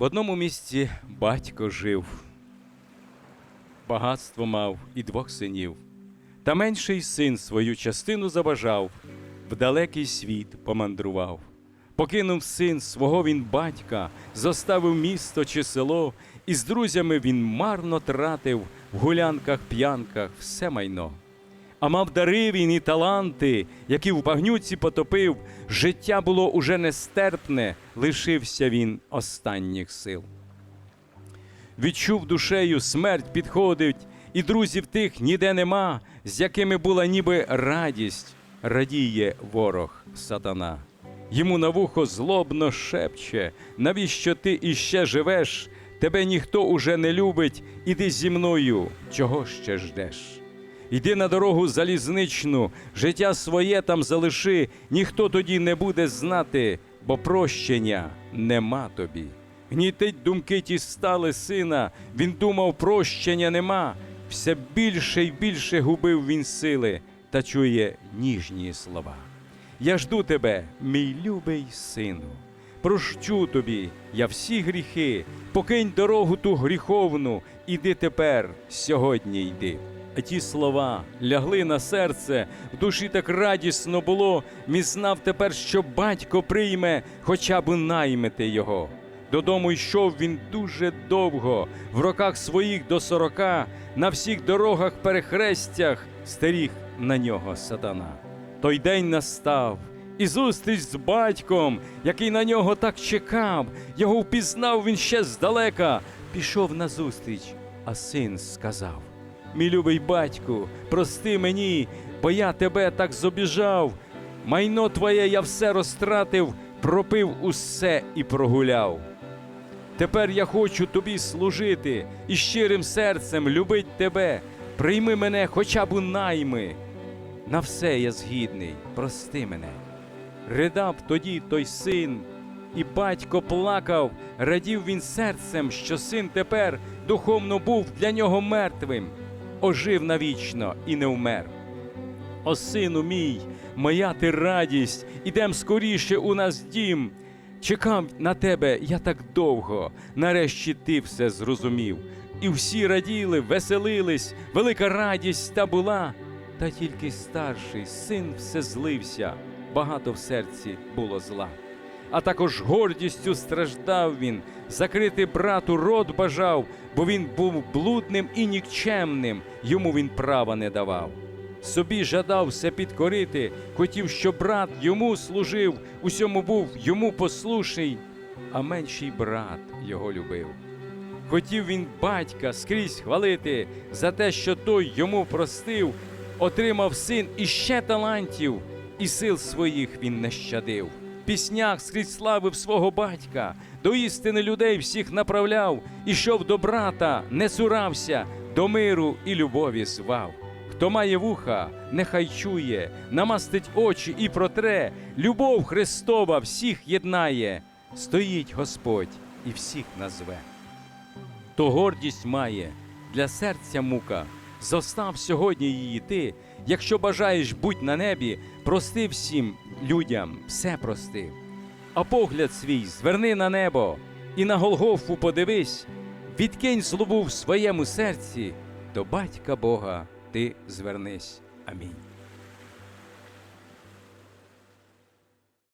В одному місці батько жив, багатство мав і двох синів. Та менший син свою частину забажав, в далекий світ помандрував. Покинув син свого він батька, зоставив місто чи село, і з друзями він марно тратив в гулянках, п'янках все майно. А мав дари він і таланти, які в багнюці потопив, життя було уже нестерпне, лишився він останніх сил. Відчув душею, смерть підходить, і друзів тих ніде нема, з якими була ніби радість, радіє ворог сатана. Йому на вухо злобно шепче, навіщо ти іще живеш? Тебе ніхто уже не любить, іди зі мною, чого ще ждеш? Йди на дорогу залізничну, життя своє там залиши, ніхто тоді не буде знати, бо прощення нема тобі. Гнітить думки ті стали сина, він думав, прощення нема. Все більше й більше губив він сили та чує ніжні слова. Я жду тебе, мій любий сину. Прощу тобі я всі гріхи, покинь дорогу ту гріховну, іди тепер, сьогодні йди. А ті слова лягли на серце, в душі так радісно було. Він знав тепер, що батько прийме, хоча б наймити його. Додому йшов він дуже довго, в роках своїх до сорока, на всіх дорогах перехрестях стеріг на нього сатана. Той день настав, і зустріч з батьком, який на нього так чекав, його впізнав він ще здалека, пішов назустріч, а син сказав: Мій любий батьку, прости мені, бо я тебе так зобіжав. Майно твоє я все розтратив, пропив усе і прогуляв. Тепер я хочу тобі служити і щирим серцем любить тебе. Прийми мене хоча б у найми. На все я згідний, прости мене. Ридав тоді той син, і батько плакав, радів він серцем, що син тепер духовно був для нього мертвим, ожив навічно і не вмер. О, сину мій, моя ти радість, ідем скоріше у нас дім. Чекав на тебе я так довго, нарешті ти все зрозумів. І всі раділи, веселились, велика радість та була. Та тільки старший син все злився, багато в серці було зла. А також гордістю страждав він, закрити брату рот бажав, бо він був блудним і нікчемним, йому він права не давав. Собі жадав все підкорити, хотів, щоб брат йому служив, усьому був йому послушний, а менший брат його любив. Хотів він батька скрізь хвалити за те, що той йому простив, отримав син іще талантів, і сил своїх він не щадив. Піснях скрізь славив свого батька, до істини людей всіх направляв, ішов до брата, не цурався, до миру і любові звав. Хто має вуха, нехай чує, намастить очі і протре, любов Христова всіх єднає, стоїть Господь і всіх назве. То гордість має для серця мука. Зостав сьогодні її ти. Якщо бажаєш будь на небі, прости всім людям, все прости. А погляд свій зверни на небо і на Голгофу подивись, відкинь злобу в своєму серці, до батька Бога ти звернись. Амінь.